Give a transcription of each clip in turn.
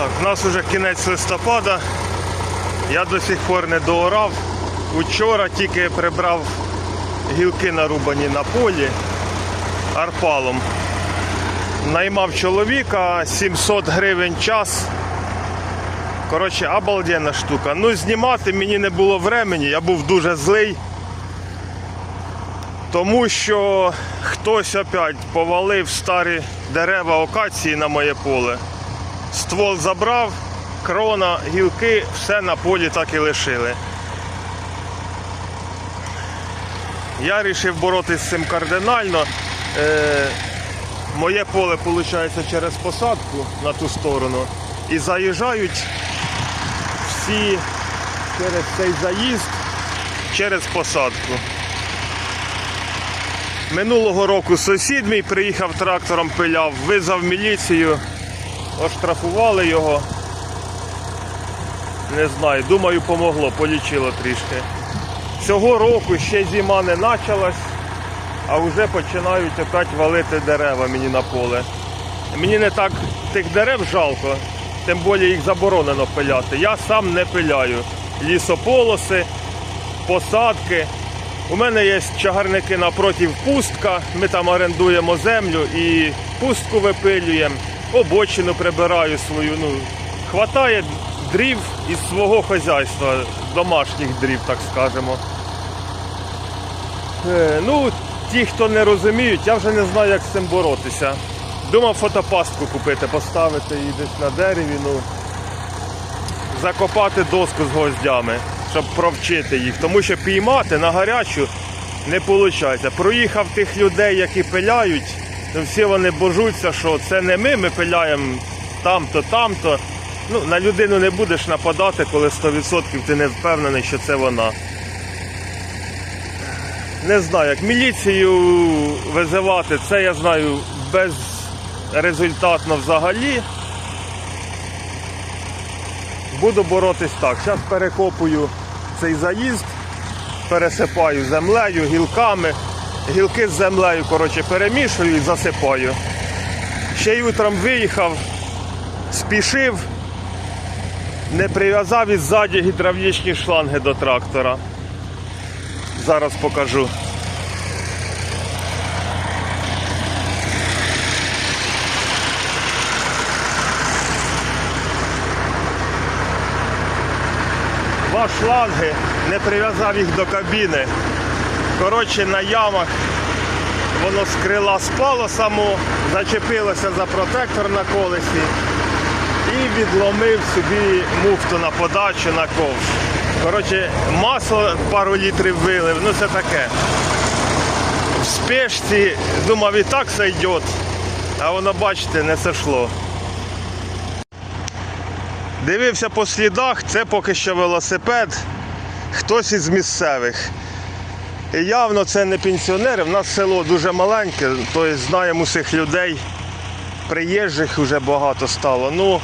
Так, у нас вже кінець листопада. Я до сих пор не доорав. Учора тільки прибрав гілки нарубані на полі арпалом. Наймав чоловіка 700 гривень час. Коротше, обалденна штука. Ну, знімати мені не було времени, я був дуже злий. Тому що хтось опять повалив старі дерева окації на моє поле. Ствол забрав, крона, гілки, все на полі так і лишили. Я вирішив боротися з цим кардинально. Е, моє поле виходить через посадку на ту сторону. І заїжджають всі через цей заїзд через посадку. Минулого року сусід мій приїхав трактором пиляв, визвав міліцію, оштрафували його. Не знаю, думаю, помогло, полічило трішки. Цього року ще зима не почалась, а вже починають опять валити дерева мені на поле. Мені не так тих дерев жалко, тим більше їх заборонено пиляти. Я сам не пиляю. Лісополоси, посадки. У мене є чагарники напротив пустка. Ми там орендуємо землю і пустку випилюємо, обочину прибираю свою. Ну, хватає дрів із свого хазяйства, домашніх дрів, так скажемо. Е, ну, ті, хто не розуміють, я вже не знаю, як з цим боротися. Думав фотопастку купити, поставити її десь на дереві, ну, закопати доску з гвоздями, щоб провчити їх. Тому що піймати на гарячу не виходить. Проїхав тих людей, які пиляють, всі вони божуться, що це не ми, ми пиляємо там-то, там-то. Ну, на людину не будеш нападати, коли 100% ти не впевнений, що це вона. Не знаю, як міліцію визивати, це я знаю безрезультатно взагалі. Буду боротись так. Зараз перекопую цей заїзд, пересипаю землею, гілками. Гілки з землею коротше, перемішую і засипаю. Ще й утром виїхав, спішив, не прив'язав іззаді гідравлічні шланги до трактора. Зараз покажу. Два шланги, не прив'язав їх до кабіни. Коротше, на ямах воно з крила спало само, зачепилося за протектор на колесі і відломив собі муфту на подачу на ковш. Коротше, масло пару літрів вилив, ну це таке. В спешці думав і так сойдет, а воно, бачите, не сошло. Дивився по слідах, це поки що велосипед, хтось із місцевих. І явно це не пенсіонери. В нас село дуже маленьке, тобто знаємо усіх людей, приїжджих вже багато стало. Ну,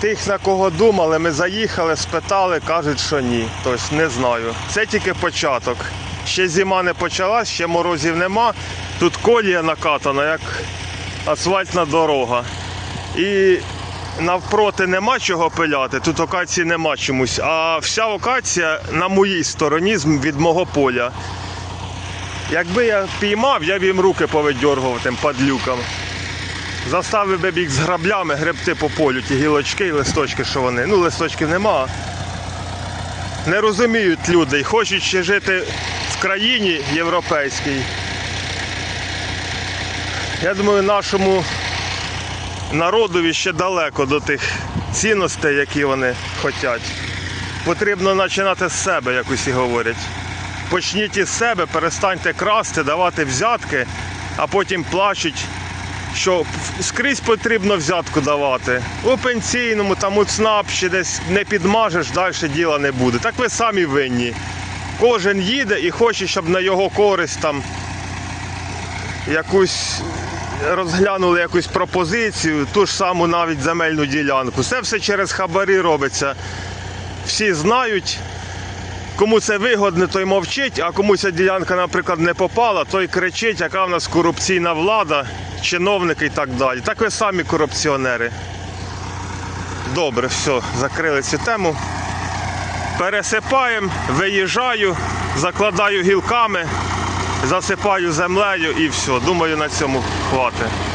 тих, на кого думали, ми заїхали, спитали, кажуть, що ні. Тобто не знаю. Це тільки початок. Ще зима не почалась, ще морозів нема. Тут колія накатана, як асфальтна дорога. І навпроти нема чого пиляти, тут окації нема чомусь. А вся окація на моїй стороні від мого поля. Якби я піймав, я б їм руки повидьоргував тим падлюкам. Заставив би їх з граблями гребти по полю, ті гілочки і листочки, що вони. Ну, листочків нема. Не розуміють люди хочуть ще жити в країні європейській. Я думаю, нашому народові ще далеко до тих цінностей, які вони хочуть. Потрібно починати з себе, як усі говорять. Почніть із себе, перестаньте красти, давати взятки, а потім плачуть, що скрізь потрібно взятку давати. У пенсійному, там у ЦНАП ще десь не підмажеш, далі діла не буде. Так ви самі винні. Кожен їде і хоче, щоб на його користь там якусь розглянули якусь пропозицію, ту ж саму навіть земельну ділянку. Це все через хабарі робиться. Всі знають, кому це вигодно, той мовчить, а кому ця ділянка, наприклад, не попала, той кричить, яка в нас корупційна влада, чиновники і так далі. Так ви самі корупціонери. Добре, все, закрили цю тему. Пересипаємо, виїжджаю, закладаю гілками, засипаю землею і все. Думаю, на цьому хватить.